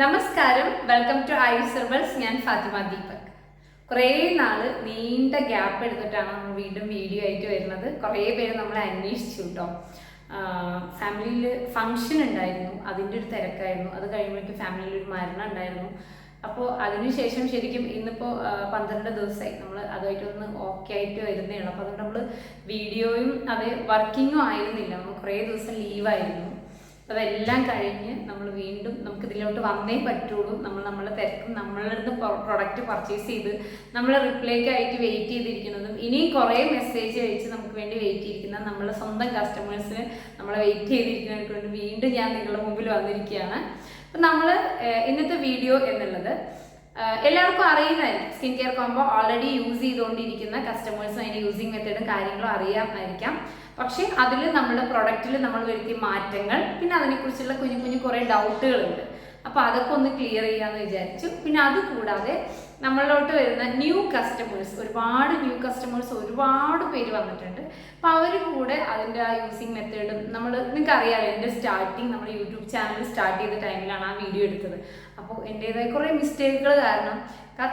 നമസ്കാരം. Welcome to I സർവൽസ് ഞാൻ ഫാത്തിമ ദീപക്. കുറേ നാൾ നീണ്ട ഗ്യാപ്പ് എടുത്തിട്ടാണ് നമ്മൾ വീണ്ടും വീഡിയോ ആയിട്ട് വരുന്നത്. കുറേ പേര് നമ്മൾ അന്വേഷിച്ചു കേട്ടോ. ഫാമിലിയിൽ ഫങ്ഷൻ ഉണ്ടായിരുന്നു. അതിന്റെ ഒരു തിരക്കായിരുന്നു. അത് കഴിയുമ്പോഴേക്കും ഫാമിലിയിൽ ഒരു മരണം ഉണ്ടായിരുന്നു. അപ്പോൾ അതിനുശേഷം ശരിക്കും ഇന്നിപ്പോൾ പന്ത്രണ്ട് ദിവസമായി നമ്മൾ അതുമായിട്ടൊന്ന് ഓക്കെ ആയിട്ട് വരുന്നതാണ് അപ്പോൾ അതുകൊണ്ട് നമ്മൾ വീഡിയോയും അത് വർക്കിങ്ങും ആയിരുന്നില്ല. നമ്മൾ കുറേ ദിവസം ലീവായിരുന്നു അതെല്ലാം കഴിഞ്ഞ് നമ്മൾ വീണ്ടും നമുക്ക് ഇതിലോട്ട് വന്നേ പറ്റുള്ളൂ. നമ്മൾ നമ്മളെ തിരക്കും നമ്മളുടെ അടുത്ത് പ്രൊഡക്റ്റ് പർച്ചേസ് ചെയ്ത് നമ്മൾ റിപ്ലൈക്ക് ആയിട്ട് വെയിറ്റ് ചെയ്തിരിക്കുന്നതും ഇനിയും കുറേ മെസ്സേജ് അയച്ച് നമുക്ക് വേണ്ടി വെയിറ്റ് ചെയ്തിരിക്കുന്ന നമ്മളെ സ്വന്തം കസ്റ്റമേഴ്സിന് നമ്മളെ വെയിറ്റ് ചെയ്തിരിക്കുന്നവർക്ക് വേണ്ടി വീണ്ടും ഞാൻ നിങ്ങളുടെ മുമ്പിൽ വന്നിരിക്കുകയാണ്. അപ്പം നമ്മൾ ഇന്നത്തെ വീഡിയോ എന്നുള്ളത് എല്ലാവർക്കും അറിയുന്നതായിരിക്കും. Skin care combo already use ചെയ്തുകൊണ്ടിരിക്കുന്ന കസ്റ്റമേഴ്സും അതിന്റെ യൂസിങ് മെത്തേഡും കാര്യങ്ങളും അറിയാമായിരിക്കാം. പക്ഷേ അതിൽ നമ്മുടെ പ്രൊഡക്റ്റിൽ നമ്മൾ വരുത്തിയ മാറ്റങ്ങൾ പിന്നെ അതിനെക്കുറിച്ചുള്ള കുഞ്ഞു കുഞ്ഞു കുറേ ഡൗട്ടുകളുണ്ട് അപ്പോൾ അതൊക്കെ ഒന്ന് ക്ലിയർ ചെയ്യാമെന്ന് വിചാരിച്ചു. പിന്നെ അത് കൂടാതെ നമ്മളിലോട്ട് വരുന്ന ന്യൂ കസ്റ്റമേഴ്സ് ഒരുപാട് ന്യൂ കസ്റ്റമേഴ്സ് ഒരുപാട് പേര് വന്നിട്ടുണ്ട്. അപ്പോൾ അവർ കൂടെ അതിന്റെ ആ യൂസിങ് മെത്തേഡും നമ്മൾ നിങ്ങൾക്ക് അറിയാമല്ലോ എന്റെ സ്റ്റാർട്ടിങ് നമ്മൾ യൂട്യൂബ് ചാനൽ സ്റ്റാർട്ട് ചെയ്ത ടൈമിലാണ് ആ വീഡിയോ എടുത്തത്. അപ്പോൾ എന്റേതായ കുറേ മിസ്റ്റേക്കുകൾ കാരണം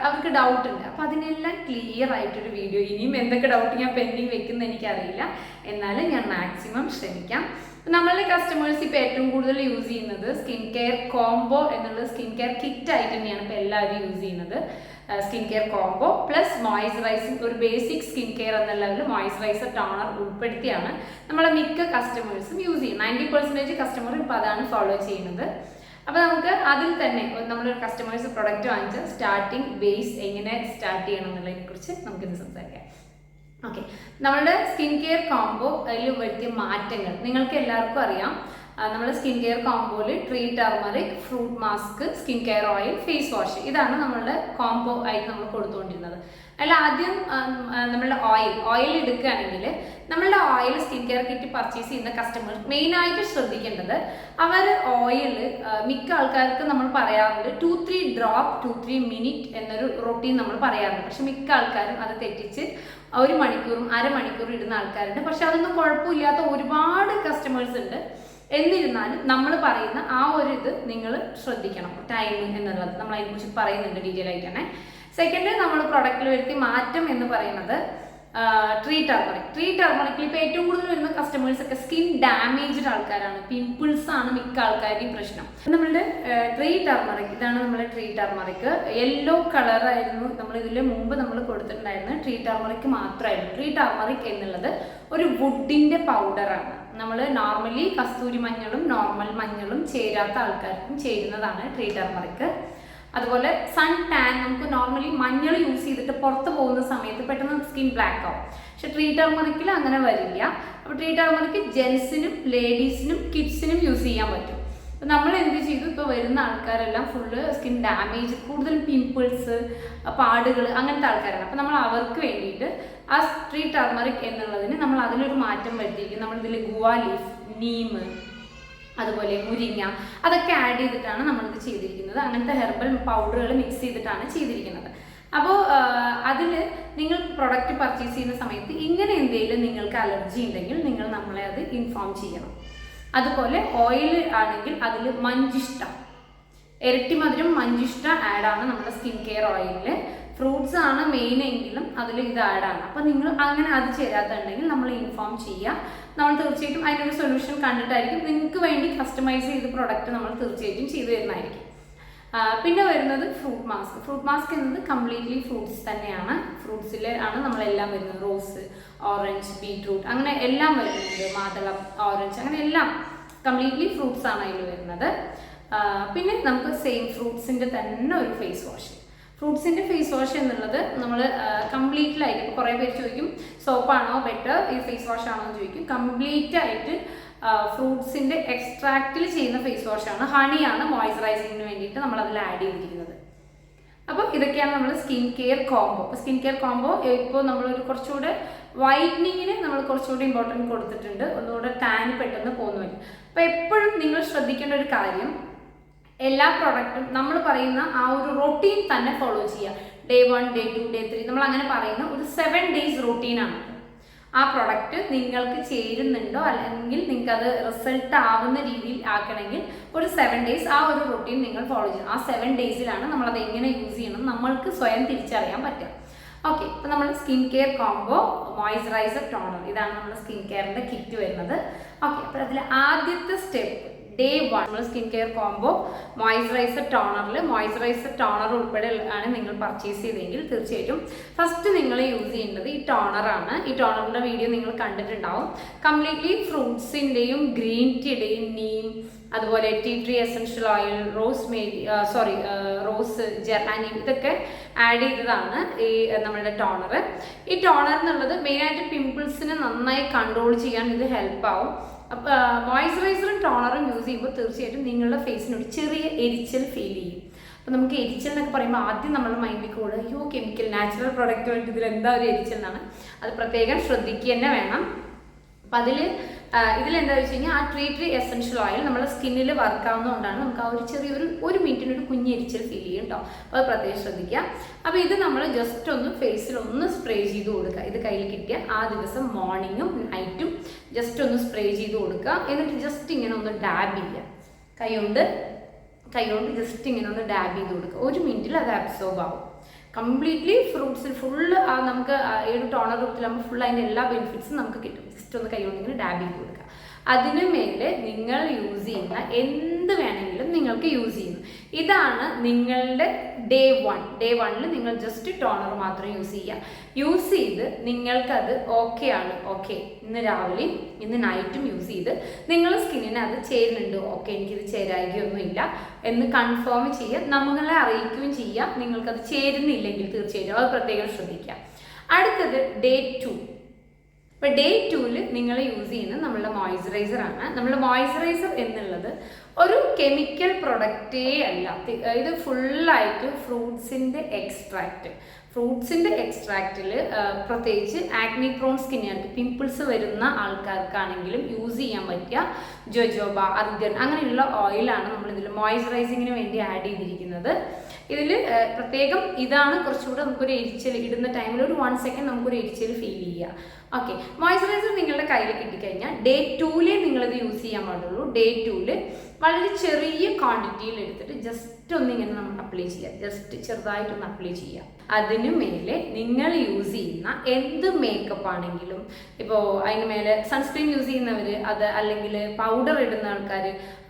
അവർക്ക് ഡൗട്ട് ഉണ്ട്. അപ്പോൾ അതിനെല്ലാം ക്ലിയർ ആയിട്ടൊരു വീഡിയോ ഇനിയും എന്തൊക്കെ ഡൗട്ട് ഞാൻ പെൻഡിങ് വെക്കുന്ന എനിക്കറിയില്ല. എന്നാലും ഞാൻ മാക്സിമം ശ്രമിക്കാം. നമ്മളുടെ കസ്റ്റമേഴ്സ് ഇപ്പോൾ ഏറ്റവും കൂടുതൽ യൂസ് ചെയ്യുന്നത് സ്കിൻ കെയർ കോംബോ എന്നുള്ള സ്കിൻ കെയർ കിറ്റ് ആയിട്ട് തന്നെയാണ് ഇപ്പോൾ എല്ലാവരും യൂസ് ചെയ്യുന്നത്. Skin care combo plus moisturising ഒരു ബേസിക് സ്കിൻ കെയർ എന്ന ലെവലിൽ മോയ്സ്ചറൈസർ ടോണർ ഉൾപ്പെടുത്തിയാണ് നമ്മളെ മിക്ക കസ്റ്റമേഴ്സും യൂസ് ചെയ്യും നയന്റി പെർസെന്റേജ് കസ്റ്റമർ ഇപ്പോൾ അതാണ് ഫോളോ ചെയ്യുന്നത്. അപ്പോൾ നമുക്ക് അതിൽ തന്നെ നമ്മളൊരു കസ്റ്റമേഴ്സ് പ്രൊഡക്റ്റ് വാങ്ങിച്ച സ്റ്റാർട്ടിങ് ബേസ് എങ്ങനെ സ്റ്റാർട്ട് ചെയ്യണം എന്നുള്ളതിനെ കുറിച്ച് നമുക്കിന്ന് സംസാരിക്കാം. ഓക്കെ നമ്മളുടെ സ്കിൻ കെയർ കോംബോ അതിൽ വരുത്തിയ മാറ്റങ്ങൾ നിങ്ങൾക്ക് എല്ലാവർക്കും അറിയാം. നമ്മുടെ skin care കോംബോയിൽ tree turmeric fruit mask skin care oil face wash ഇതാണ് നമ്മളുടെ കോംബോ ആയിട്ട് നമ്മൾ കൊടുത്തുകൊണ്ടിരുന്നത്. അല്ല ആദ്യം നമ്മളുടെ ഓയിൽ ഓയിൽ എടുക്കുകയാണെങ്കിൽ നമ്മളുടെ oil skin care kit purchase ചെയ്യുന്ന കസ്റ്റമേഴ്സ് മെയിനായിട്ട് ശ്രദ്ധിക്കേണ്ടത് അവർ ഓയിൽ മിക്ക ആൾക്കാർക്ക് നമ്മൾ പറയാറുണ്ട് two three drop two three minute എന്നൊരു റൊട്ടീൻ നമ്മൾ പറയാറുണ്ട്. പക്ഷെ മിക്ക ആൾക്കാരും അത് തെറ്റിച്ച് ഒരു മണിക്കൂറും അരമണിക്കൂറും ഇടുന്ന ആൾക്കാരുണ്ട്. പക്ഷെ അതൊന്നും കുഴപ്പമില്ലാത്ത ഒരുപാട് കസ്റ്റമേഴ്സ് ഉണ്ട്. എന്നിരുന്നാലും നമ്മൾ പറയുന്ന ആ ഒരു ഇത് നിങ്ങൾ ശ്രദ്ധിക്കണം. ടൈം എന്നുള്ളത് നമ്മൾ അതിനെക്കുറിച്ച് പറയുന്നുണ്ട് ഡീറ്റെയിൽ ആയിട്ട് തന്നെ. സെക്കൻഡ് നമ്മൾ പ്രൊഡക്റ്റിൽ വരുത്തി മാറ്റം എന്ന് പറയുന്നത് ട്രീ ടർമറിക് ട്രീ ടർമറിക്കിൽ ഇപ്പോൾ ഏറ്റവും കൂടുതൽ വരുന്ന കസ്റ്റമേഴ്സ് ഒക്കെ സ്കിൻ ഡാമേജ്ഡ് ആൾക്കാരാണ്. പിമ്പിൾസ് ആണ് മിക്ക ആൾക്കാരുടെയും പ്രശ്നം. നമ്മളുടെ ട്രീ ടർമറിക് ഇതാണ് നമ്മുടെ ട്രീ ടർമറിക് യെല്ലോ കളർ ആയിരുന്നു നമ്മൾ ഇതിൽ മുമ്പ് നമ്മൾ കൊടുത്തിട്ടുണ്ടായിരുന്നത്. ട്രീ ടർമറിക് മാത്രമായിരുന്നു. ട്രീ ടർമറിക് എന്നുള്ളത് ഒരു വുഡിന്റെ പൗഡറാണ് നമ്മൾ നോർമലി കസ്തൂരി മഞ്ഞളും നോർമൽ മഞ്ഞളും ചേരാത്ത ആൾക്കാർക്കും ചേരുന്നതാണ് ട്രീ ടർമറിക് അതുപോലെ സൺ ടാൻ നമുക്ക് നോർമലി മഞ്ഞൾ യൂസ് ചെയ്തിട്ട് പുറത്ത് പോകുന്ന സമയത്ത് പെട്ടെന്ന് സ്കിൻ ബ്ലാക്ക് ആവും. പക്ഷെ ട്രീ ടർമറിക്കിൽ അങ്ങനെ വരില്ല. അപ്പോൾ ട്രീ ടർമറിക്ക് ജെൻസിനും ലേഡീസിനും കിഡ്സിനും യൂസ് ചെയ്യാൻ പറ്റും. അപ്പോൾ നമ്മൾ എന്ത് ചെയ്തു? ഇപ്പോൾ വരുന്ന ആൾക്കാരെല്ലാം ഫുള്ള് സ്കിൻ ഡാമേജ് കൂടുതലും പിമ്പിൾസ് പാടുകൾ അങ്ങനത്തെ ആൾക്കാരാണ്. അപ്പോൾ നമ്മൾ അവർക്ക് വേണ്ടിയിട്ട് ആ ട്രീ ടർമറിക് എന്നുള്ളതിന് നമ്മൾ അതിലൊരു മാറ്റം വരുത്തിയിരിക്കും നമ്മൾ ഇതിൽ ഗുവ ലീഫ് നീം അതുപോലെ മുരിങ്ങ അതൊക്കെ ആഡ് ചെയ്തിട്ടാണ് നമ്മളിത് ചെയ്തിരിക്കുന്നത്. അങ്ങനത്തെ ഹെർബൽ പൗഡറുകൾ മിക്സ് ചെയ്തിട്ടാണ് ചെയ്തിരിക്കുന്നത്. അപ്പോൾ അതിൽ നിങ്ങൾ പ്രൊഡക്റ്റ് പർച്ചേസ് ചെയ്യുന്ന സമയത്ത് ഇങ്ങനെ എന്തെങ്കിലും നിങ്ങൾക്ക് അലർജി ഉണ്ടെങ്കിൽ നിങ്ങൾ നമ്മളെ അത് ഇൻഫോം ചെയ്യണം. അതുപോലെ ഓയിൽ ആണെങ്കിൽ അതിൽ മഞ്ചിഷ്ട. ഇരട്ടി മധുരം മഞ്ചിഷ്ട ആഡാണ് നമ്മുടെ സ്കിൻ കെയർ ഓയിലിൽ ഫ്രൂട്ട്സ് ആണ് മെയിൻ എങ്കിലും അതിൽ ഇത് ആഡാണ് അപ്പോൾ നിങ്ങൾ അങ്ങനെ അത് ചേരാത്തുണ്ടെങ്കിൽ നമ്മൾ ഇൻഫോം ചെയ്യുക. നമ്മൾ തീർച്ചയായിട്ടും അതിനൊരു സൊല്യൂഷൻ കണ്ടിട്ടായിരിക്കും. നിങ്ങൾക്ക് വേണ്ടി കസ്റ്റമൈസ് ചെയ്ത് പ്രൊഡക്റ്റ് നമ്മൾ തീർച്ചയായിട്ടും ചെയ്തു തരുന്നതായിരിക്കും. പിന്നെ വരുന്നത് ഫ്രൂട്ട് മാസ്ക് ഫ്രൂട്ട് മാസ്ക് എന്നത് കംപ്ലീറ്റ്ലി ഫ്രൂട്ട്സ് തന്നെയാണ്. ഫ്രൂട്ട്സിൽ ആണ് നമ്മളെല്ലാം വരുന്നത്. റോസ് ഓറഞ്ച് ബീട്രൂട്ട് അങ്ങനെ എല്ലാം വരുന്നുണ്ട് മാതളം ഓറഞ്ച് അങ്ങനെ എല്ലാം കംപ്ലീറ്റ്ലി ഫ്രൂട്ട്സ് ആണ് അതിൽ വരുന്നത്. പിന്നെ നമുക്ക് സെയിം ഫ്രൂട്ട്സിന്റെ തന്നെ ഒരു ഫേസ് വാഷ് ഫ്രൂട്ട്സിന്റെ ഫേസ് വാഷ് എന്നുള്ളത് നമ്മൾ കംപ്ലീറ്റ്ലായിട്ട് ഇപ്പോൾ കുറേ പേര് ചോദിക്കും സോപ്പാണോ ബെറ്റർ ഈ ഫേസ് വാഷ് ആണോ? എന്ന് ചോദിക്കും. കംപ്ലീറ്റ് ആയിട്ട് ഫ്രൂട്ട്സിന്റെ എക്സ്ട്രാക്റ്റിൽ ചെയ്യുന്ന ഫേസ് വാഷാണ് ഹണിയാണ് മോയ്സ്ചറൈസിങ്ങിന് വേണ്ടിയിട്ട് നമ്മൾ അതിൽ ആഡ് ചെയ്തിരിക്കുന്നത്. അപ്പോൾ ഇതൊക്കെയാണ് നമ്മൾ സ്കിൻ കെയർ കോംബോ അപ്പോൾ സ്കിൻ കെയർ കോംബോ ഇപ്പോൾ നമ്മളൊരു കുറച്ചുകൂടെ വൈറ്റനിങ്ങിന് നമ്മൾ കുറച്ചുകൂടി ഇമ്പോർട്ടന്റ് കൊടുത്തിട്ടുണ്ട്. ഒന്നുകൂടെ ടാൻ പെട്ടെന്ന് പോകുന്നു വരും അപ്പോൾ എപ്പോഴും നിങ്ങൾ ശ്രദ്ധിക്കേണ്ട ഒരു കാര്യം എല്ലാ പ്രോഡക്റ്റും നമ്മൾ പറയുന്ന ആ ഒരു റൊട്ടീൻ തന്നെ ഫോളോ ചെയ്യുക. Day one day two day three നമ്മൾ അങ്ങനെ പറയുന്ന ഒരു സെവൻ ഡേയ്സ് റൊട്ടീനാണ് ആ പ്രൊഡക്റ്റ് നിങ്ങൾക്ക് ചേരുന്നുണ്ടോ? അല്ലെങ്കിൽ നിങ്ങൾക്ക് അത് റിസൾട്ട് ആവുന്ന രീതിയിൽ ആക്കണമെങ്കിൽ ഒരു സെവൻ ഡേയ്സ് ആ ഒരു റൊട്ടീൻ നിങ്ങൾ ഫോളോ ചെയ്യണം. ആ സെവൻ ഡേയ്സിലാണ് നമ്മളത് എങ്ങനെ യൂസ് ചെയ്യണം നമ്മൾക്ക് സ്വയം തിരിച്ചറിയാൻ പറ്റുക. ഓക്കെ ഇപ്പം നമ്മൾ skin care combo moisturiser toner ഇതാണ് നമ്മുടെ സ്കിൻ കെയറിന്റെ കിറ്റ് വരുന്നത്. ഓക്കെ അപ്പോൾ അതിൽ ആദ്യത്തെ സ്റ്റെപ്പ് ഡേ വൺ നമ്മൾ സ്കിൻ കെയർ കോംബോ മോയ്സ്ചറൈസർ ടോണറിൽ മോയ്സ്ചറൈസർ ടോണർ ഉൾപ്പെടെ ആണ് നിങ്ങൾ പർച്ചേസ് ചെയ്തെങ്കിൽ തീർച്ചയായിട്ടും ഫസ്റ്റ് നിങ്ങൾ യൂസ് ചെയ്യേണ്ടത് ഈ ടോണറാണ് ഈ ടോണറിന്റെ വീഡിയോ നിങ്ങൾ കണ്ടിട്ടുണ്ടാവും. കംപ്ലീറ്റ്ലി ഫ്രൂട്ട്സിന്റെയും ഗ്രീൻ ടീയുടെയും നീം അതുപോലെ tea tree essential oil rosemary sorry rose geranium ഇതൊക്കെ ആഡ് ചെയ്തതാണ് ഈ നമ്മുടെ ടോണർ ഈ ടോണർ എന്നുള്ളത് മെയിനായിട്ട് പിമ്പിൾസിനെ നന്നായി കൺട്രോൾ ചെയ്യാൻ ഇത് ഹെൽപ്പ് ആവും. മോയ്സ്ചറൈസറും ടോണറും യൂസ് ചെയ്യുമ്പോൾ തീർച്ചയായിട്ടും നിങ്ങളുടെ ഫേസിന് ഒരു ചെറിയ എരിച്ചൽ ഫീൽ ചെയ്യും. അപ്പോൾ നമുക്ക് എരിച്ചൽ എന്നൊക്കെ പറയുമ്പോൾ ആദ്യം നമ്മുടെ മൈൻഡിൽ കൂടെ അയ്യോ കെമിക്കൽ നാച്ചുറൽ പ്രൊഡക്റ്റ് വേണ്ടി ഇതിൽ എന്താ ഒരു എരിച്ചൽ എന്നാണ്. അത് പ്രത്യേകം ശ്രദ്ധിക്കുക തന്നെ വേണം. അപ്പം അതിൽ ഇതിലെന്താ വെച്ച് കഴിഞ്ഞാൽ ആ ട്രീ ട്രീ എസൻഷ്യൽ ഓയിൽ നമ്മുടെ സ്കിന്നിൽ വർക്ക് ആവുന്നതുകൊണ്ടാണ് നമുക്ക് ആ ഒരു ചെറിയൊരു ഒരു മിനിറ്റിന് ഒരു കുഞ്ഞെരിച്ചൽ ഫീൽ ചെയ്യും കേട്ടോ അപ്പോൾ പ്രത്യേകം ശ്രദ്ധിക്കുക. അപ്പോൾ ഇത് നമ്മൾ ജസ്റ്റ് ഒന്ന് ഫേസിൽ ഒന്ന് സ്പ്രേ ചെയ്ത് കൊടുക്കുക. ഇത് കയ്യിൽ കിട്ടിയ ആ ദിവസം മോർണിംഗും നൈറ്റും ജസ്റ്റ് ഒന്ന് സ്പ്രേ ചെയ്ത് കൊടുക്കുക. എന്നിട്ട് ജസ്റ്റ് ഇങ്ങനെ ഒന്ന് ഡാബ് ചെയ്യുക. കൈ കൊണ്ട് കൈ കൊണ്ട് ജസ്റ്റ് ഇങ്ങനെ ഒന്ന് ഡാബ് ചെയ്ത് കൊടുക്കുക. ഒരു മിനിറ്റിൽ അത് അബ്സോർബ് ആവും. കംപ്ലീറ്റ്ലി ഫ്രൂട്ട്സിൽ ഫുള്ള് നമുക്ക് ഒരു ടോണർ രൂപത്തിലാകുമ്പോൾ ഫുൾ അതിന്റെ എല്ലാ ബെനിഫിറ്റ്സും നമുക്ക് കിട്ടും. ജസ്റ്റ് ഒന്ന് കൈ കൊണ്ട് ഇങ്ങനെ ഡാബ് ചെയ്ത് കൊടുക്കുക. അതിനു മേലെ നിങ്ങൾ യൂസ് ചെയ്യുന്ന എന്ത് വേണമെങ്കിലും നിങ്ങൾക്ക് യൂസ് ചെയ്യുന്നു. ഇതാണ് നിങ്ങളുടെ ഡേ വൺ ഡേ വണ്ണിൽ നിങ്ങൾ ജസ്റ്റ് ടോണർ മാത്രം യൂസ് ചെയ്യുക. യൂസ് ചെയ്ത് നിങ്ങൾക്കത് ഓക്കെ ആണ്. ഓക്കെ ഇന്ന് രാവിലെയും ഇന്ന് നൈറ്റും യൂസ് ചെയ്ത് നിങ്ങളുടെ സ്കിന്നിന് അത് ചേരുന്നുണ്ട്. ഓക്കെ എനിക്കിത് ചേരായികയൊന്നുമില്ല. എന്ന് കൺഫേം ചെയ്യുക നമ്മളെ അറിയിക്കുകയും ചെയ്യുക നിങ്ങൾക്കത് ചേരുന്നില്ലെങ്കിൽ തീർച്ചയായിട്ടും അത് പ്രത്യേകം ശ്രദ്ധിക്കുക. അടുത്തത് ഡേ ടു ഇപ്പോൾ ഡേ ടൂവിൽ നിങ്ങൾ യൂസ് ചെയ്യുന്നത് നമ്മളുടെ മോയ്സ്ചറൈസർ ആണ്. നമ്മളുടെ മോയ്സ്ചറൈസർ എന്നുള്ളത് ഒരു കെമിക്കൽ പ്രൊഡക്റ്റേ അല്ല. ഇത് ഫുള്ളായിട്ട് ഫ്രൂട്ട്സിന്റെ എക്സ്ട്രാക്റ്റ് ഫ്രൂട്ട്സിന്റെ എക്സ്ട്രാക്റ്റിൽ പ്രത്യേകിച്ച് ആക്നി പ്രോൺ സ്കിന്നുകാർക്ക് പിമ്പിൾസ് വരുന്ന ആൾക്കാർക്കാണെങ്കിലും യൂസ് ചെയ്യാൻ പറ്റിയ ജോജോബ അർഗൻ അങ്ങനെയുള്ള ഓയിലാണ് നമ്മൾ ഇതിൽ മോയ്സ്ചറൈസിങ്ങിന് വേണ്ടി ആഡ് ചെയ്തിരിക്കുന്നത്. ഇതിൽ പ്രത്യേകം ഇതാണ് കുറച്ചുകൂടെ നമുക്കൊരു എരിച്ചൽ ഇടുന്ന ടൈമിൽ ഒരു വൺ സെക്കൻഡ് നമുക്കൊരു എരിച്ചൽ ഫീൽ ചെയ്യുക. ഓക്കെ മോയ്സ്ചറൈസർ നിങ്ങളുടെ കയ്യിൽ കിട്ടിക്കഴിഞ്ഞാൽ ഡേ ടൂലേ നിങ്ങളിത് യൂസ് ചെയ്യാൻ പാടുള്ളൂ. ഡേ ടൂൽ വളരെ ചെറിയ ക്വാണ്ടിറ്റിയിൽ എടുത്തിട്ട് ജസ്റ്റ് ഒന്നിങ്ങനെ നമ്മൾ അപ്ലൈ ചെയ്യുക ജസ്റ്റ് ചെറുതായിട്ടൊന്ന് അപ്ലൈ ചെയ്യുക അതിനു മേലെ നിങ്ങൾ യൂസ് ചെയ്യുന്ന എന്ത് മേക്കപ്പ് ആണെങ്കിലും ഇപ്പോൾ അതിന് മേലെ സൺസ്ക്രീൻ യൂസ് ചെയ്യുന്നവർ അത് അല്ലെങ്കിൽ പൗഡർ ഇടുന്ന ആൾക്കാർ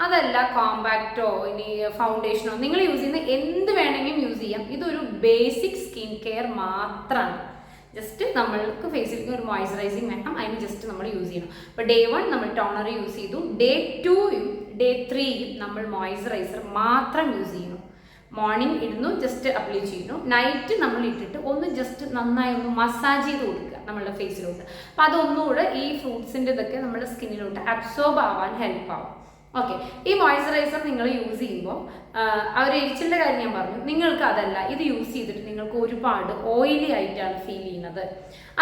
അതല്ല കോമ്പാക്റ്റോ ഇനി ഫൗണ്ടേഷനോ നിങ്ങൾ യൂസ് ചെയ്യുന്ന എന്ത് വേണമെങ്കിലും യൂസ് ചെയ്യാം. ഇതൊരു ബേസിക് സ്കിൻ കെയർ മാത്രമാണ് ജസ്റ്റ് നമ്മൾക്ക് ഫേസിലേക്ക് ഒരു മോയ്സ്ചറൈസിങ് വേണം. അതിന് ജസ്റ്റ് നമ്മൾ യൂസ് ചെയ്യണം. അപ്പോൾ ഡേ വൺ നമ്മൾ ടോണർ യൂസ് ചെയ്തു. ഡേ ടൂയും ഡേ ത്രീയും നമ്മൾ മോയ്സ്ചറൈസർ മാത്രം യൂസ് ചെയ്യുന്നു മോർണിംഗ് ഇടുന്നു ജസ്റ്റ് അപ്ലൈ ചെയ്യുന്നു. നൈറ്റ് നമ്മൾ ഇട്ടിട്ട് ഒന്ന് ജസ്റ്റ് നന്നായി ഒന്ന് മസാജ് ചെയ്ത് കൊടുക്കുക നമ്മളുടെ ഫേസിലോട്ട് അപ്പോൾ അതൊന്നുകൂടെ ഈ ഫ്രൂട്ട്സിന്റെ ഇതൊക്കെ നമ്മുടെ സ്കിന്നിലോട്ട് അബ്സോർബ് ആവാൻ ഹെൽപ്പ് ആവും. ഓക്കെ ഈ മോയ്സ്ചറൈസർ നിങ്ങൾ യൂസ് ചെയ്യുമ്പോൾ ആ ഒരു എരിച്ചിന്റെ കാര്യം ഞാൻ പറഞ്ഞു. നിങ്ങൾക്ക് അതല്ല ഇത് യൂസ് ചെയ്തിട്ട് നിങ്ങൾക്ക് ഒരുപാട് ഓയിലി ആയിട്ടാണ് ഫീൽ ചെയ്യുന്നത്.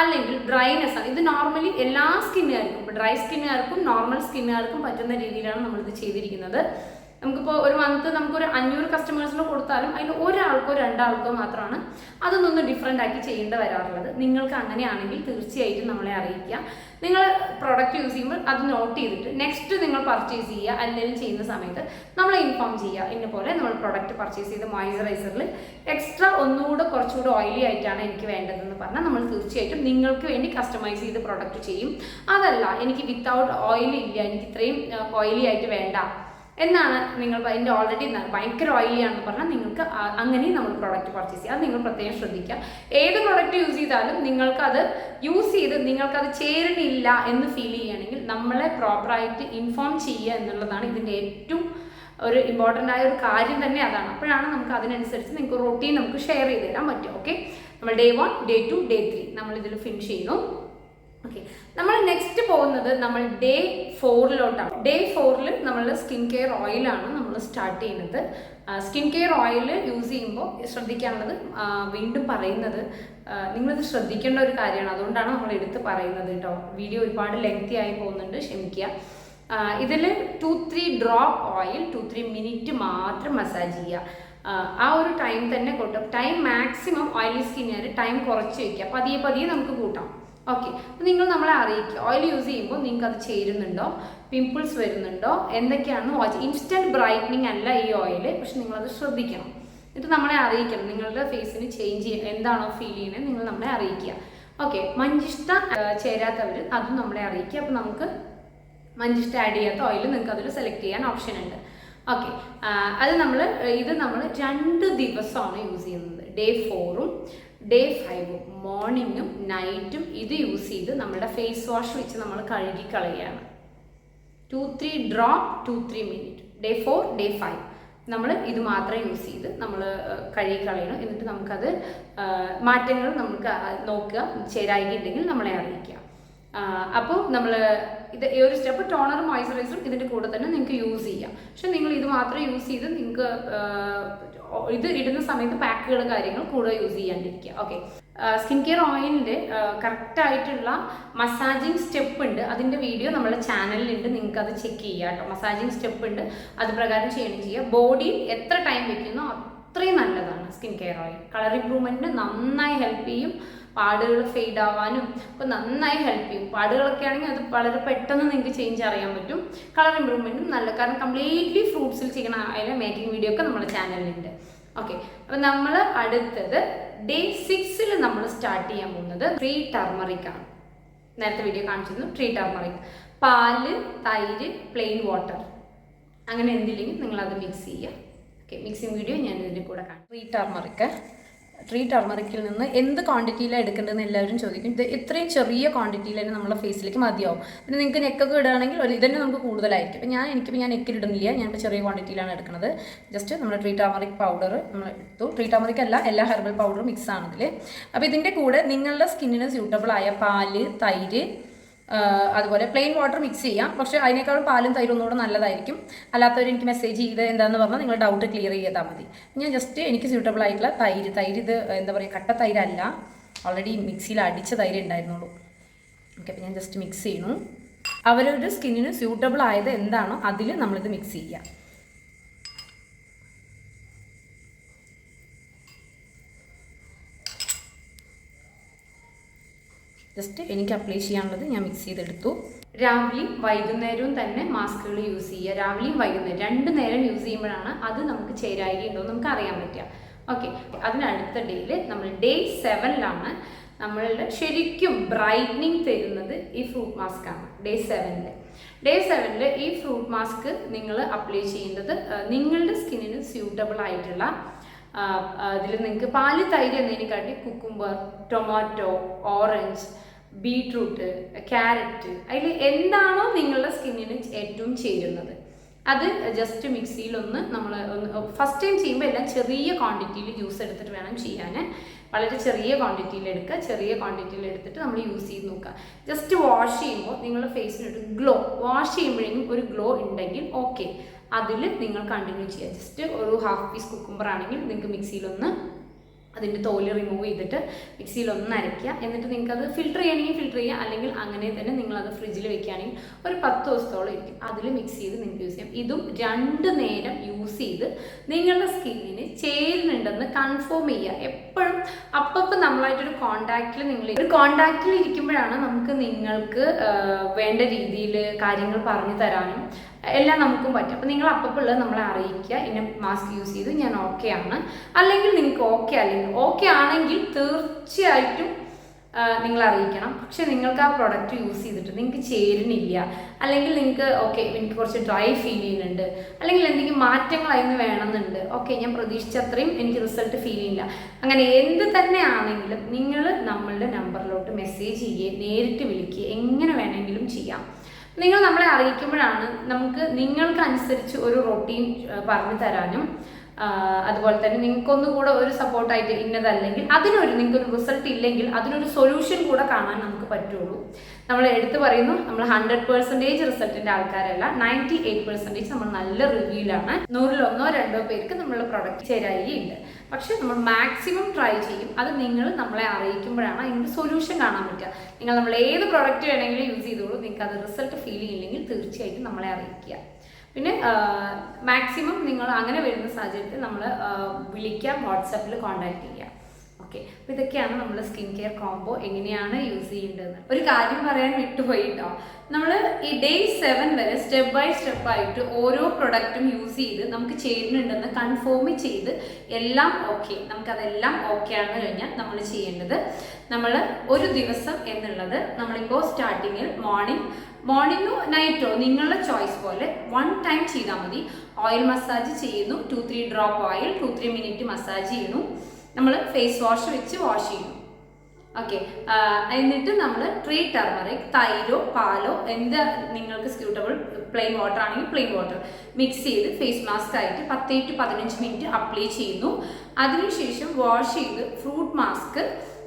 അല്ലെങ്കിൽ ഡ്രൈനെസ് ആണ്. ഇത് നോർമലി എല്ലാ സ്കിന്നുകാർക്കും ഡ്രൈ സ്കിന്നുകാർക്കും നോർമൽ സ്കിന്നുകാർക്കും പറ്റുന്ന രീതിയിലാണ് നമ്മളിത് ചെയ്തിരിക്കുന്നത്. നമുക്കിപ്പോൾ ഒരു മന്ത് നമുക്കൊരു അഞ്ഞൂറ് കസ്റ്റമേഴ്സിന് കൊടുത്താലും അതിൽ ഒരാൾക്കോ രണ്ടാൾക്കോ മാത്രമാണ് അതൊന്നൊന്ന് ഡിഫറെന്റ് ആക്കി ചെയ്യേണ്ടി വരാറുള്ളത്. നിങ്ങൾക്ക് അങ്ങനെയാണെങ്കിൽ തീർച്ചയായിട്ടും നമ്മളെ അറിയിക്കുക. നിങ്ങൾ പ്രൊഡക്റ്റ് യൂസ് ചെയ്യുമ്പോൾ അത് നോട്ട് ചെയ്തിട്ട് നെക്സ്റ്റ് നിങ്ങൾ പർച്ചേസ് ചെയ്യുക അല്ലെങ്കിൽ ചെയ്യുന്ന സമയത്ത് നമ്മളെ ഇൻഫോം ചെയ്യുക. ഇന്ന പോലെ നമ്മൾ പ്രൊഡക്റ്റ് പർച്ചേസ് ചെയ്ത മോയ്സ്ചറൈസറിൽ എക്സ്ട്രാ ഒന്നുകൂടെ കുറച്ചുകൂടെ ഓയിലി ആയിട്ടാണ് എനിക്ക് വേണ്ടതെന്ന് പറഞ്ഞാൽ നമ്മൾ തീർച്ചയായിട്ടും നിങ്ങൾക്ക് വേണ്ടി കസ്റ്റമൈസ് ചെയ്ത് പ്രൊഡക്റ്റ് ചെയ്യും. അതല്ല എനിക്ക് വിത്തൗട്ട് ഓയിൽ ഇല്ല എനിക്ക് ഇത്രയും ഓയിലി ആയിട്ട് വേണ്ട. എന്നാണ് നിങ്ങൾ അതിന്റെ ഓൾറെഡി ഭയങ്കര ഓയിലി ആണെന്ന് പറഞ്ഞാൽ നിങ്ങൾക്ക് അങ്ങനെയും നമ്മൾ പ്രോഡക്റ്റ് പർച്ചേസ് ചെയ്യുക അത് നിങ്ങൾ പ്രത്യേകം ശ്രദ്ധിക്കുക. ഏത് പ്രോഡക്റ്റ് യൂസ് ചെയ്താലും നിങ്ങൾക്കത് യൂസ് ചെയ്ത് നിങ്ങൾക്കത് ചേരണില്ല എന്ന് ഫീൽ ചെയ്യുകയാണെങ്കിൽ നമ്മളെ പ്രോപ്പറായിട്ട് ഇൻഫോം ചെയ്യുക എന്നുള്ളതാണ് ഇതിന്റെ ഏറ്റവും ഒരു ഇമ്പോർട്ടന്റ് ആയ ഒരു കാര്യം തന്നെ അതാണ്. അപ്പോഴാണ് നമുക്ക് അതിനനുസരിച്ച് നിങ്ങൾക്ക് റൊട്ടീൻ നമുക്ക് ഷെയർ ചെയ്ത് തരാൻ പറ്റും ഓക്കെ നമ്മൾ day one day two day three നമ്മൾ ഇതിൽ ഫിനിഷ് ചെയ്യുന്നു. ഓക്കെ നമ്മൾ നെക്സ്റ്റ് പോകുന്നത് നമ്മൾ ഡേ ഫോറിലോട്ടാണ് ഡേ ഫോറിൽ നമ്മൾ സ്കിൻ കെയർ ഓയിലാണ് നമ്മൾ സ്റ്റാർട്ട് ചെയ്യുന്നത്. സ്കിൻ കെയർ ഓയിൽ യൂസ് ചെയ്യുമ്പോൾ ശ്രദ്ധിക്കാനുള്ളത് വീണ്ടും പറയുന്നത് നിങ്ങളിത് ശ്രദ്ധിക്കേണ്ട ഒരു കാര്യമാണ്. അതുകൊണ്ടാണ് നമ്മൾ എടുത്ത് പറയുന്നത് കേട്ടോ വീഡിയോ ഒരുപാട് ലെങ്തി ആയി പോകുന്നുണ്ട് ക്ഷമിക്കുക. ഇതിൽ two three drop oil two three minute മാത്രം മസാജ് ചെയ്യുക. ആ ഒരു ടൈം തന്നെ കൂട്ടും. ടൈം മാക്സിമം ഓയിലി സ്കിന്നുകാർ ടൈം കുറച്ച് വയ്ക്കുക പതിയെ പതിയെ നമുക്ക് കൂട്ടാം. ഓക്കെ നിങ്ങൾ നമ്മളെ അറിയിക്കുക. ഓയിൽ യൂസ് ചെയ്യുമ്പോൾ നിങ്ങൾക്ക് അത് ചേരുന്നുണ്ടോ? പിമ്പിൾസ് വരുന്നുണ്ടോ? എന്തൊക്കെയാണെന്ന് വാച്ച് ഇൻസ്റ്റന്റ് ബ്രൈറ്റനിങ് അല്ല ഈ ഓയിൽ പക്ഷെ നിങ്ങളത് ശ്രദ്ധിക്കണം. എന്നിട്ട് നമ്മളെ അറിയിക്കണം. നിങ്ങളുടെ ഫേസിന് ചേഞ്ച് എന്താണോ ഫീൽ ചെയ്യുന്നത് നിങ്ങൾ നമ്മളെ അറിയിക്കുക. ഓക്കെ മഞ്ചിഷ്ട ചേരാത്തവർ അതും നമ്മളെ അറിയിക്കുക. അപ്പോൾ നമുക്ക് മഞ്ചിഷ്ട ആഡ് ചെയ്യാത്ത ഓയിൽ നിങ്ങൾക്ക് അതിൽ സെലക്ട് ചെയ്യാൻ ഓപ്ഷൻ ഉണ്ട്. ഓക്കെ അത് നമ്മൾ ഇത് നമ്മൾ രണ്ട് ദിവസമാണ് യൂസ് ചെയ്യുന്നത്. ഡേ ഫോറും ഡേ ഫൈവും മോർണിംഗും നൈറ്റും ഇത് യൂസ് ചെയ്ത് നമ്മുടെ ഫേസ് വാഷ് വെച്ച് നമ്മൾ കഴുകി കളയുകയാണ് two three drop two three minute day four day five നമ്മൾ ഇത് മാത്രം യൂസ് ചെയ്ത് നമ്മൾ കഴുകി കളയണം എന്നിട്ട് നമുക്കത് മാറ്റങ്ങൾ നമുക്ക് നോക്കുക. ചേരായികയുണ്ടെങ്കിൽ നമ്മളെ അറിയിക്കുക. അപ്പോൾ നമ്മൾ ഇത് ഈ ഒരു സ്റ്റെപ്പ് ടോണറും മോയ്സ്ചറൈസറും ഇതിന്റെ കൂടെ തന്നെ നിങ്ങൾക്ക് യൂസ് ചെയ്യാം. പക്ഷെ നിങ്ങൾ ഇത് മാത്രം യൂസ് ചെയ്ത് നിങ്ങൾക്ക് ഇത് ഇടുന്ന സമയത്ത് പാക്കുകൾ കാര്യങ്ങൾ കൂടുതൽ യൂസ് ചെയ്യാണ്ടിരിക്കുക. ഓക്കെ സ്കിൻ കെയർ ഓയിലിന്റെ കറക്റ്റ് ആയിട്ടുള്ള മസാജിങ് സ്റ്റെപ്പ് ഉണ്ട്. അതിന്റെ വീഡിയോ നമ്മുടെ ചാനലിലുണ്ട് നിങ്ങൾക്ക് അത് ചെക്ക് ചെയ്യാം കേട്ടോ. മസാജിങ് സ്റ്റെപ്പ് ഉണ്ട്. അത് പ്രകാരം ചെയ്യണം ചെയ്യുക. ബോഡിയിൽ എത്ര ടൈം വെക്കുന്നോ അത്രയും നല്ലതാണ് സ്കിൻ കെയർ ഓയിൽ കളർ ഇമ്പ്രൂവ്മെന്റിന് നന്നായി ഹെൽപ്പ് ചെയ്യും. പാടുകൾ ഫെയ്ഡ് ആവാനും ഒക്കെ നന്നായി ഹെൽപ്പ് ചെയ്യും. പാടുകളൊക്കെ ആണെങ്കിൽ അത് വളരെ പെട്ടെന്ന് നിങ്ങൾക്ക് ചേഞ്ച് അറിയാൻ പറ്റും. കളർ ഇമ്പ്രൂവ്മെന്റും നല്ല കാരണം കംപ്ലീറ്റ്ലി ഫ്രൂട്ട്സിൽ ചെയ്യണ അതിലെ മേക്കിംഗ് വീഡിയോ ഒക്കെ നമ്മുടെ ചാനലിലുണ്ട് ഓക്കെ അപ്പം നമ്മൾ അടുത്തത് ഡേ സിക്സിൽ നമ്മൾ സ്റ്റാർട്ട് ചെയ്യാൻ പോകുന്നത് ട്രീ ടർമറിക് ആണ്. നേരത്തെ വീഡിയോ കാണിച്ചിരുന്നു ട്രീ ടർമറിക് പാൽ തൈര് പ്ലെയിൻ വാട്ടർ അങ്ങനെ എന്തില്ലെങ്കിൽ നിങ്ങളത് മിക്സ് ചെയ്യുക. ഓക്കെ മിക്സിംഗ് വീഡിയോ ഞാൻ ഇതിന്റെ കൂടെ കാണാം ട്രീ ടർമറിക്ക് ട്രീ ടർമറിക്കിൽ നിന്ന് എന്ത് ക്വാണ്ടിറ്റിയിലാണ് എടുക്കേണ്ടതെന്ന് എല്ലാവരും ചോദിക്കും. ഇത് ഇത്രയും ചെറിയ ക്വാണ്ടിറ്റിയിൽ തന്നെ നമ്മുടെ ഫേസിലേക്ക് മതിയാവും. പിന്നെ നിങ്ങൾക്ക് നെക്കൊക്കെ ഇടുകയാണെങ്കിൽ ഇതന്നെ നമുക്ക് കൂടുതലായിരിക്കും. അപ്പോൾ ഞാൻ എനിക്കിപ്പോൾ ഞാൻ നെക്കിൽ ഇടുന്നില്ല. ഞാനിപ്പോൾ ചെറിയ ക്വാണ്ടിറ്റിയിലാണ് എടുക്കുന്നത്. ജസ്റ്റ് നമ്മുടെ ട്രീ ടർമറിക് പൗഡർ നമ്മൾ എടുത്തു. ട്രീ ടർമറിക് അല്ല എല്ലാ ഹെർബൽ പൗഡറും മിക്സ് ആണ് ഇതിൽ അപ്പോൾ ഇതിന്റെ കൂടെ നിങ്ങളുടെ സ്കിന്നിന് സ്യൂട്ടബിൾ ആയ പാൽ തൈര് അതുപോലെ പ്ലെയിൻ വാട്ടർ മിക്സ് ചെയ്യാം. പക്ഷേ അതിനേക്കാളും പാലും തൈരും ഒന്നുകൂടെ നല്ലതായിരിക്കും. അല്ലാത്തവർ എനിക്ക് മെസ്സേജ് ചെയ്ത് എന്താണെന്ന് പറഞ്ഞാൽ നിങ്ങൾ ഡൗട്ട് ക്ലിയർ ചെയ്താൽ മതി. ഞാൻ ജസ്റ്റ് എനിക്ക് സ്യൂട്ടബിൾ ആയിട്ടുള്ള തൈര് തൈര് ഇത് എന്താ പറയുക കട്ട തൈരല്ല. ഓൾറെഡി മിക്സിയിൽ അടിച്ച തൈര് ഉണ്ടായിരുന്നുള്ളൂ ഓക്കെ അപ്പോൾ ഞാൻ ജസ്റ്റ് മിക്സ് ചെയ്യണു അവരൊരു സ്കിന്നിന് സ്യൂട്ടബിൾ ആയത് എന്താണോ അതിൽ നമ്മളിത് മിക്സ് ചെയ്യുക ജസ്റ്റ് എനിക്ക് അപ്ലൈ ചെയ്യാനുള്ളത് ഞാൻ മിക്സ് ചെയ്തെടുത്തു. രാവിലെയും വൈകുന്നേരവും തന്നെ മാസ്കുകൾ യൂസ് ചെയ്യുക. രാവിലെയും വൈകുന്നേരം രണ്ട് നേരം യൂസ് ചെയ്യുമ്പോഴാണ് അത് നമുക്ക് ചേരായികയുണ്ടോ എന്ന് നമുക്ക് അറിയാൻ പറ്റുക. ഓക്കെ അതിനടുത്ത ഡേയിൽ നമ്മൾ ഡേ സെവനിലാണ് നമ്മളുടെ ശരിക്കും ബ്രൈറ്റനിങ് തരുന്നത് ഈ ഫ്രൂട്ട് മാസ്ക് ആണ്. ഡേ സെവനിൽ ഡേ സെവനിൽ ഈ ഫ്രൂട്ട് മാസ്ക് നിങ്ങൾ അപ്ലൈ ചെയ്യേണ്ടത് നിങ്ങളുടെ സ്കിന്നിന് സ്യൂട്ടബിൾ ആയിട്ടുള്ള അതിൽ നിങ്ങൾക്ക് പാൽ തൈര് എന്നതിനെക്കാട്ടി cucumber tomato orange beetroot carrot അതിൽ എന്താണോ നിങ്ങളുടെ സ്കിന്നിന് ഏറ്റവും ചേരുന്നത്. അത് ജസ്റ്റ് മിക്സിയിലൊന്ന് നമ്മൾ ഒന്ന് ഫസ്റ്റ് ടൈം ചെയ്യുമ്പോൾ എല്ലാം ചെറിയ ക്വാണ്ടിറ്റിയിൽ ജ്യൂസ് എടുത്തിട്ട് വേണം ചെയ്യാൻ വളരെ ചെറിയ ക്വാണ്ടിറ്റിയിൽ എടുക്കുക. ചെറിയ ക്വാണ്ടിറ്റിയിൽ എടുത്തിട്ട് നമ്മൾ യൂസ് ചെയ്ത് നോക്കുക. ജസ്റ്റ് വാഷ് ചെയ്യുമ്പോൾ നിങ്ങളുടെ ഫേസിനൊരു ഗ്ലോ വാഷ് ചെയ്യുമ്പോഴേക്കും ഒരു ഗ്ലോ ഉണ്ടെങ്കിൽ ഓക്കെ അതിൽ നിങ്ങൾ കണ്ടിന്യൂ ചെയ്യുക. ജസ്റ്റ് ഒരു ഹാഫ് പീസ് കുക്കുംബർ ആണെങ്കിൽ നിങ്ങൾക്ക് മിക്സിയിലൊന്ന് അതിന്റെ തോൽ റിമൂവ് ചെയ്തിട്ട് മിക്സിയിൽ ഒന്ന് അരയ്ക്കുക. എന്നിട്ട് നിങ്ങൾക്ക് അത് ഫിൽറ്റർ ചെയ്യണമെങ്കിൽ ഫിൽറ്റർ ചെയ്യുക. അല്ലെങ്കിൽ അങ്ങനെ തന്നെ നിങ്ങളത് ഫ്രിഡ്ജിൽ വെക്കുകയാണെങ്കിൽ ഒരു പത്ത് ദിവസത്തോളം ഇരിക്കും. അതിൽ മിക്സ് ചെയ്ത് നിങ്ങൾക്ക് യൂസ് ചെയ്യാം. ഇതും രണ്ട് നേരം യൂസ് ചെയ്ത് നിങ്ങളുടെ സ്കിന്നിന് ചേരുന്നുണ്ടെന്ന് കൺഫേം ചെയ്യുക. എപ്പോഴും അപ്പം നമ്മളായിട്ടൊരു കോണ്ടാക്റ്റിൽ നിങ്ങൾ ഒരു കോണ്ടാക്റ്റിൽ ഇരിക്കുമ്പോഴാണ് നമുക്ക് നിങ്ങൾക്ക് വേണ്ട രീതിയിൽ കാര്യങ്ങൾ പറഞ്ഞു തരാനും എല്ലാം നമുക്കും പറ്റും. അപ്പോൾ നിങ്ങൾ അപ്പപ്പോൾ നമ്മളെ അറിയിക്കുക. ഇന്ന മാസ്ക് യൂസ് ചെയ്തു ഞാൻ ഓക്കെ ആണ്. അല്ലെങ്കിൽ നിങ്ങൾക്ക് ഓക്കെ അല്ലെങ്കിൽ ഓക്കെ ആണെങ്കിൽ തീർച്ചയായിട്ടും നിങ്ങൾ അറിയിക്കണം. പക്ഷെ നിങ്ങൾക്ക് ആ പ്രൊഡക്റ്റ് യൂസ് ചെയ്തിട്ട് നിങ്ങൾക്ക് ചേരുന്നില്ല. അല്ലെങ്കിൽ നിങ്ങൾക്ക് ഓക്കെ എനിക്ക് കുറച്ച് ഡ്രൈ ഫീൽ ചെയ്യുന്നുണ്ട്. അല്ലെങ്കിൽ എന്തെങ്കിലും മാറ്റങ്ങൾ അതിന് വേണമെന്നുണ്ട്. ഓക്കെ ഞാൻ പ്രതീക്ഷിച്ച അത്രയും എനിക്ക് റിസൾട്ട് ഫീൽ ചെയ്യില്ല അങ്ങനെ എന്ത് തന്നെ ആണെങ്കിലും നിങ്ങൾ നമ്മളുടെ നമ്പറിലോട്ട് മെസ്സേജ് ചെയ്യുക നേരിട്ട് വിളിക്കുക എങ്ങനെ വേണമെങ്കിലും ചെയ്യാം. നിങ്ങൾ നമ്മളെ അറിയിക്കുമ്പോഴാണ് നമുക്ക് നിങ്ങൾക്ക് അനുസരിച്ച് ഒരു റൊട്ടീൻ പറഞ്ഞു തരാനും അതുപോലെ തന്നെ നിങ്ങൾക്കൊന്നുകൂടെ ഒരു സപ്പോർട്ടായിട്ട് ഇന്നതല്ലെങ്കിൽ അതിനൊരു നിങ്ങൾക്കൊരു റിസൾട്ട് ഇല്ലെങ്കിൽ അതിനൊരു സൊല്യൂഷൻ കൂടെ കാണാൻ നമുക്ക് പറ്റുള്ളൂ. നമ്മൾ എടുത്തു പറയുന്നു നമ്മൾ ഹൺഡ്രഡ് പെർസെന്റേജ് റിസൾട്ടിന്റെ ആൾക്കാരല്ല നയന്റി എയ്റ്റ് പെർസെന്റേജ് നമ്മൾ നല്ല റിവ്യൂലാണ്. നൂറിലൊന്നോ രണ്ടോ പേർക്ക് നമ്മളുടെ പ്രൊഡക്റ്റ് ചേരായികയുണ്ട് പക്ഷെ നമ്മൾ മാക്സിമം ട്രൈ ചെയ്യും അത് നിങ്ങൾ നമ്മളെ അറിയിക്കുമ്പോഴാണ് അതിന്റെ സൊല്യൂഷൻ കാണാൻ പറ്റുക. നിങ്ങൾ നമ്മൾ ഏത് പ്രൊഡക്റ്റ് വേണമെങ്കിലും യൂസ് ചെയ്തോളൂ നിങ്ങൾക്ക് അത് റിസൾട്ട് ഫീൽ ചെയ്യില്ലെങ്കിൽ തീർച്ചയായിട്ടും നമ്മളെ അറിയിക്കുക. പിന്നെ മാക്സിമം നിങ്ങൾ അങ്ങനെ വരുന്ന സാഹചര്യത്തിൽ നമ്മൾ വിളിക്കാം വാട്സാപ്പിൽ കോൺടാക്ട് ചെയ്യുക ഓക്കെ. അപ്പോൾ ഇതൊക്കെയാണ് നമ്മൾ സ്കിൻ കെയർ കോംബോ എങ്ങനെയാണ് യൂസ് ചെയ്യേണ്ടതെന്ന്. ഒരു കാര്യം പറയാൻ വിട്ടുപോയി കേട്ടോ നമ്മൾ ഈ ഡേ സെവൻ വരെ സ്റ്റെപ്പ് ബൈ സ്റ്റെപ്പ് ആയിട്ട് ഓരോ പ്രൊഡക്റ്റും യൂസ് ചെയ്ത് നമുക്ക് ചെയ്യുന്നുണ്ടെന്ന് കൺഫേം ചെയ്ത് എല്ലാം ഓക്കെ. നമുക്കതെല്ലാം ഓക്കെ ആണെന്ന് കഴിഞ്ഞാൽ നമ്മൾ ചെയ്യേണ്ടത്. നമ്മൾ ഒരു ദിവസം എന്നുള്ളത് നമ്മളിപ്പോൾ സ്റ്റാർട്ടിങ്ങിൽ മോർണിംഗ് മോർണിംഗോ നൈറ്റോ നിങ്ങളുടെ ചോയ്സ് പോലെ വൺ ടൈം ചെയ്താൽ മതി. ഓയിൽ മസാജ് ചെയ്യുന്നു two three drop oil two three minute massage ചെയ്യുന്നു. നമ്മൾ ഫേസ് വാഷ് വെച്ച് വാഷ് ചെയ്യും. ഓക്കെ എന്നിട്ട് നമ്മൾ ട്രീ ടർമറിക് തൈരോ പാലോ എന്ത് നിങ്ങൾക്ക് സ്യൂട്ടബിൾ പ്ലെയിൻ വാട്ടർ ആണെങ്കിൽ പ്ലെയിൻ വാട്ടർ മിക്സ് ചെയ്ത് ഫേസ് മാസ്ക് ആയിട്ട് പത്ത് ടു പതിനഞ്ച് മിനിറ്റ് അപ്ലൈ ചെയ്യുന്നു. അതിനുശേഷം വാഷ് ചെയ്ത് ഫ്രൂട്ട് മാസ്ക്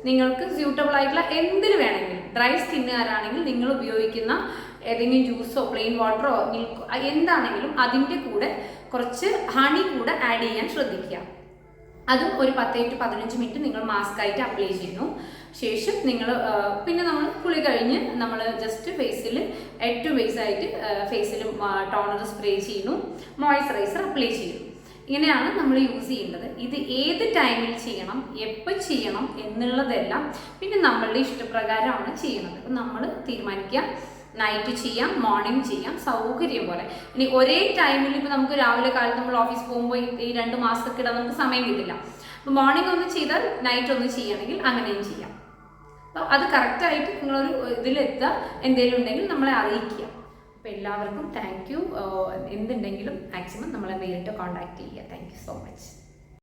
നിങ്ങൾക്ക് സ്യൂട്ടബിൾ ആയിട്ടുള്ള എന്തിന് വേണമെങ്കിലും ഡ്രൈ സ്കിന്നുകാരാണെങ്കിൽ നിങ്ങൾ ഉപയോഗിക്കുന്ന ഏതെങ്കിലും ജ്യൂസോ പ്ലെയിൻ വാട്ടറോ മിൽക്കോ എന്താണെങ്കിലും അതിന്റെ കൂടെ കുറച്ച് ഹണി കൂടെ ആഡ് ചെയ്യാൻ ശ്രദ്ധിക്കുക. അതും ഒരു പത്ത് ടു പതിനഞ്ച് മിനിറ്റ് നിങ്ങൾ മാസ്ക് ആയിട്ട് അപ്ലൈ ചെയ്യുന്നു. ശേഷം നിങ്ങൾ പിന്നെ നമ്മൾ കുളി കഴിഞ്ഞ് നമ്മൾ ജസ്റ്റ് ഫേസിൽ ഏറ്റവും ബേസ് ആയിട്ട് ഫേസിൽ ടോണർ സ്പ്രേ ചെയ്യുന്നു. മോയ്സ്ചറൈസർ അപ്ലൈ ചെയ്യുന്നു. ഇങ്ങനെയാണ് നമ്മൾ യൂസ് ചെയ്യേണ്ടത്. ഇത് ഏത് ടൈമിൽ ചെയ്യണം എപ്പോൾ ചെയ്യണം എന്നുള്ളതെല്ലാം പിന്നെ നമ്മളുടെ ഇഷ്ടപ്രകാരമാണ് ചെയ്യുന്നത് അപ്പം നമ്മൾ തീരുമാനിക്കുക. നൈറ്റ് ചെയ്യാം മോർണിംഗ് ചെയ്യാം സൗകര്യം പോലെ. ഇനി ഒരേ ടൈമിൽ ഇപ്പോൾ നമുക്ക് രാവിലെ കാലത്ത് നമ്മൾ ഓഫീസ് പോകുമ്പോൾ ഈ- രണ്ട് മാസത്തേക്ക് ഇടാൻ നമുക്ക് സമയം കിട്ടില്ല. അപ്പോൾ മോർണിംഗ് ഒന്ന് ചെയ്താൽ നൈറ്റ് ഒന്ന് ചെയ്യുകയാണെങ്കിൽ അങ്ങനെയും ചെയ്യാം. അപ്പോൾ അത് കറക്റ്റായിട്ട് നിങ്ങളൊരു ഇതിലെത്തുക എന്തെങ്കിലും ഉണ്ടെങ്കിൽ നമ്മളെ അറിയിക്കുക. അപ്പോൾ എല്ലാവർക്കും താങ്ക് യു എന്തുണ്ടെങ്കിലും മാക്സിമം നമ്മളെ നേരിട്ട് കോൺടാക്ട് ചെയ്യുക. Thank you so much